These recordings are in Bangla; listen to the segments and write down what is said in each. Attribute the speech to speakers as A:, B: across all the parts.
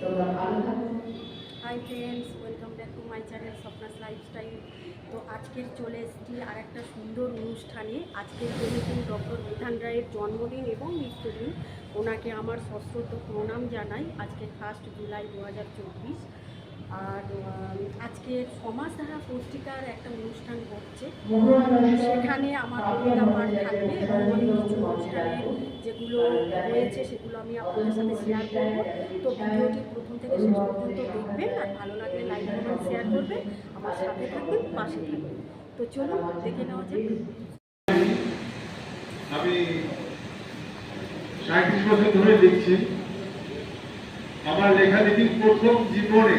A: তোমরা ভালো থাকো।
B: Hi friends welcome back to my channel Swapna's lifestyle তো আজকের চলে এসেছি আর একটা সুন্দর অনুষ্ঠানে। আজকের জন্মদিন ডক্টর বিধান রায়ের জন্মদিন এবং মৃত্যুদিন ওনাকে আমার সশ্রদ্ধ প্রণাম জানাই আজকে ফার্স্ট জুলাই দু হাজার চব্বিশ। আর আজকে সমাজ সমাজধারা পত্রিকার একটা অনুষ্ঠান হচ্ছে। সেখানে আমার কবিতা পাঠ থাকবে এবং অনেক কিছু অনুষ্ঠানের যেগুলো রয়েছে সেগুলো আমি আপনাদের সাথে শেয়ার করব। তো ভিডিওটি প্রথম থেকে শেষ পর্যন্ত দেখবেন আর ভালো লাগলে লাইক করবেন শেয়ার করবেন। আমার সাথে থাকবেন পাশে থাকবেন। তো চলুন দেখে নেওয়া যাক।
C: আমি সাঁত্রিশ বছর ধরে লিখছি আমার লেখালেখির প্রথম জীবনে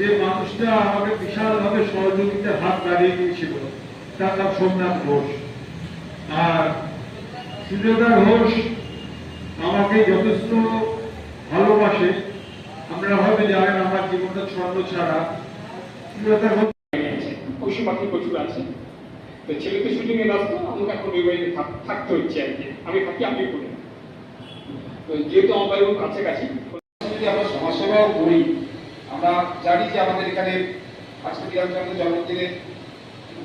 C: যে মানুষটা আমাকে বিশালভাবে সহযোগিতার হাত বাড়িয়ে দিয়েছিল, তার নাম সোমনাথ ঘোষ। আর সুযোগা ঘোষ আমাকে যথেষ্ট ভালোবাসে। আপনারা হয়তো জানেন, আমার জীবনটা ছন্দ ছাড়া। সুজাতা ঘোষ
D: পশু পাখি প্রচুর আছে। তো ছেলেকে শুটিংয়ে ব্যস্ত, আমাকে এখন থাকতে হচ্ছে আর কি। আমি থাকি আপনি করে তো যেহেতু আমার কাছাকাছি
E: যদি আমরা সমাজসেবাও করি আমরা জানি যে আমাদের এখানে আজকে বিরামচন্দ্র জন্মদিনে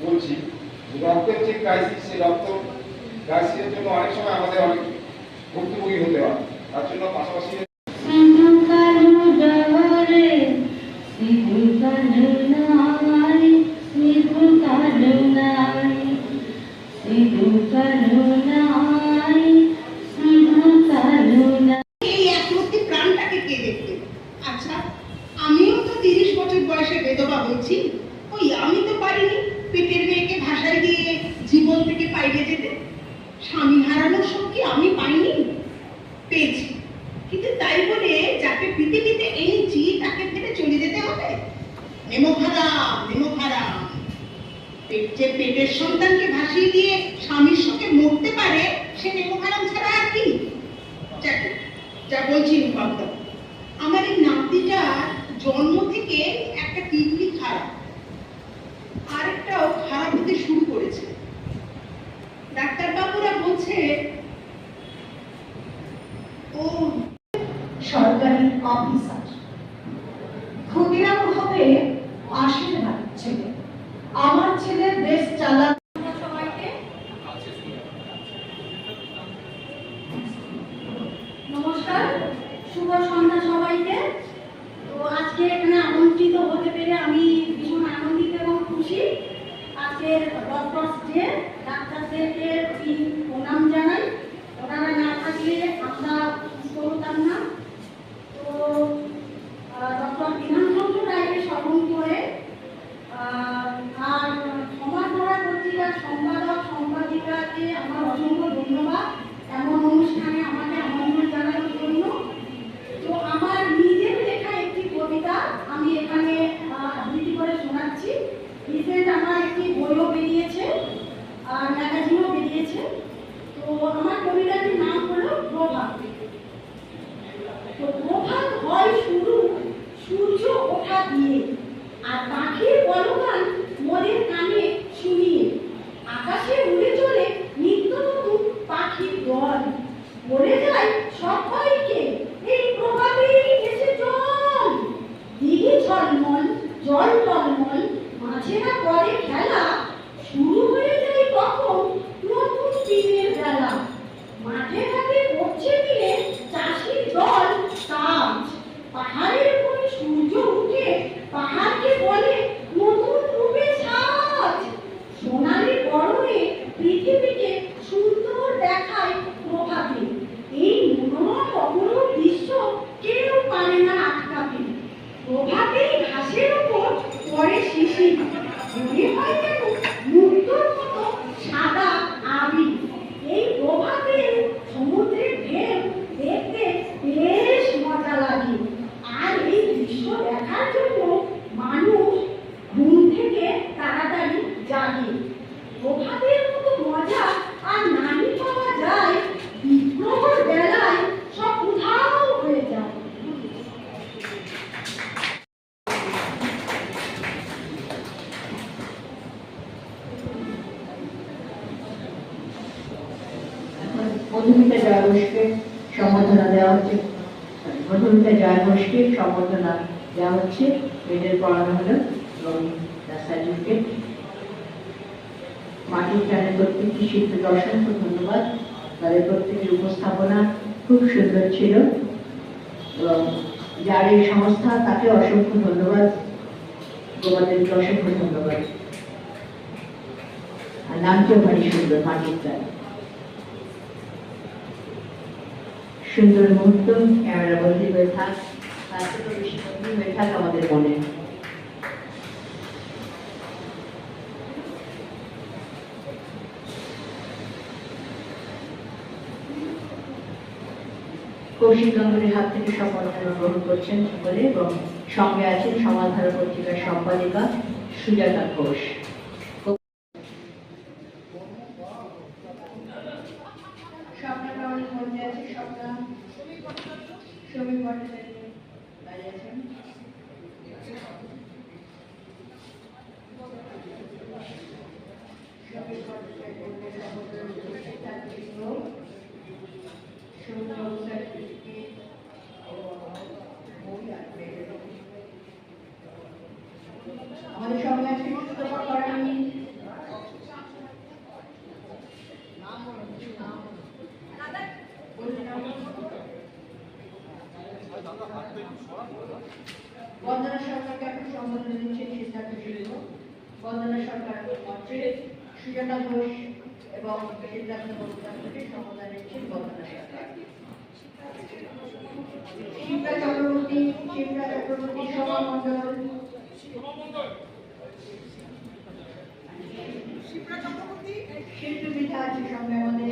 E: বলছি রক্তের যে ক্রাইসিস সেই রক্ত ক্রাইসিসের জন্য অনেক সময় আমাদের অনেক ভুক্তভোগী হতে হয়। তার জন্য পাশাপাশি
F: বয়সে বেদবা ওই আমি তো পারিনি পেটের মেয়েকে ভাষায় দিয়ে জীবন থেকে পাইলে যেতে। স্বামী হারানোর শক্তি আমি পাইনি? পেয়েছি। কিন্তু তাই বলে যাকে পৃথিবীতে এনেছি তাকে ফেলে চলে যেতে হবে। নেমো হারাম নেমো হারাম যে পেটের সন্তানকে ভাসিয়ে দিয়ে স্বামীর সঙ্গে মরতে পারে, সে নেমো হারাম ছাড়া আর কি? যা বলছি আমার এই নাতিটা জন্ম থেকে একটা কিডনি খারাপ। আরেকটাও খারাপ হতে শুরু করেছে। ডাক্তার বাবুরা বলছে ও
A: সরকারি অফিসার ক্ষুদিরাম হবে আশীর্বাদ ছেলে আমার ছেলে দেশ চালা
B: সবাইকে নমস্কার শুভ সন্ধ্যা সবাইকে তো আজকে এখানে আমন্ত্রিত হতে পেরে আমি ভীষণ আনন্দিত এবং খুশি। আজকের ডক্টর ডে ডাক্তারদেরকে প্রণাম জানাই। ওনারা না থাকলে আমরা কিছু করতাম না। তো ডক্টর বিধানচন্দ্র রায়কে স্মরণ করে আর সমাজধারা পত্রিকার সম্পাদক, সম্পাদিকাকে আমার অসংখ্য ধন্যবাদ। এমন অনুষ্ঠানে আমাকে আমন্ত্রণ জানানোর জন্য তো আমার নিজের লেখা একটি কবিতা আমি এখানে আহ, আবৃত্তি করে শোনাচ্ছি রিসেন্ট আমার একটি বইও বেরিয়েছে আর ম্যাগাজিনও বেরিয়েছে তো আমার কবিতাটির নাম হলো প্রভাতে ঘাসের উপর পরে শিশির। মনে
A: মধুমিতা জয়ঘোষকে সম্বোধনা দেওয়া হচ্ছে।
G: অন্তরিতা জয় ঘোষকে সম্বর্ধনা দেওয়া হচ্ছে। মেডেল পড়ানো হলো এবং মাটির টানের প্রত্যেকটি শিল্পীকে অসংখ্য ধন্যবাদ। তাদের প্রত্যেকের উপস্থাপনা খুব সুন্দর ছিল। এবং যার এই সংস্থা, তাকে অসংখ্য ধন্যবাদ। তোমাদেরকে অসংখ্য ধন্যবাদ। আর নামটিও ভারী সুন্দর মাটির টান। সুন্দর মুহূর্ত, ক্যামেরা বন্দী হয়ে থাক হয়ে থাক আমাদের মনে। কৌশিক গাঙ্গুলির হাত থেকে সম্বর্ধনা গ্রহণ করছেন সকলে এবং সঙ্গে আছেন সমাজধারা পত্রিকার সম্পাদিকা সুজাতা ঘোষ স্বপ্নটা অনেক মধ্যে আছে স্বপ্ন শ্রমিক ভট্টাচার্য দাঁড়িয়ে আছেন শ্রমিক ভট্টাচার্যকে সম্বোধন করছে তার চিহ্ন সুন্দর সার্টিফিকেট আমাদের সঙ্গে আছে সুতপা করানি বন্দনা সরকারকে এখন সম্বোধন দিচ্ছেন সিদ্ধার্থ শিল্প বন্দনা সরকার মঞ্চে সুজাতা ঘোষ এবং সিদ্ধার্থ বন্দ্যোপাধ্যায়কে সম্বোধন দিচ্ছেন বন্দনা সরকার। শিবরা চক্রবর্তী শিবরা চক্রবর্তী শোভা মন্ডল শিল্পী বিধা আছে সঙ্গে আমাদের।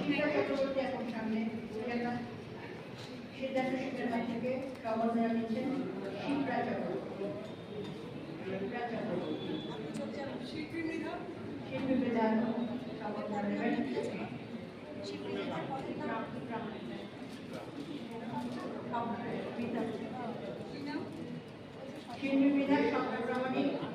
G: শিবরা চক্রবর্তী এখন সামনে। সিদ্ধার্থ শিবরা থেকে সম্বোধনা দিচ্ছেন শিবরা চক্রবর্তী। শিবরা চক্রবর্তী। শিল্পী দেবেন শিল্পী বিধান স্বপ্ন প্রামাণিক বীরটি ভট্টাচার্য আসলে ওটা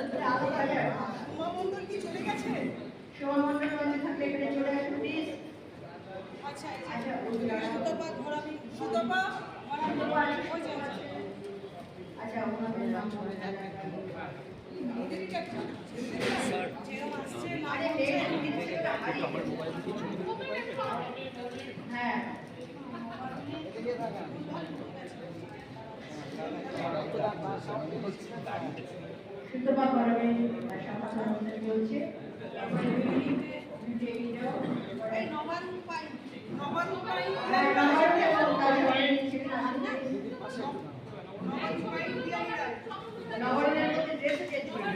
G: আলাদা হয়ে
F: কি গেছে আচ্ছা
G: আচ্ছা
F: সুতপা ঘোরাবি সুতপা
G: আচ্ছা ওনাদের নাম হ্যাঁ সুতপা তার সম্পাদন চলছে নবান্নের মধ্যে ড্রেস চেঞ্জ করে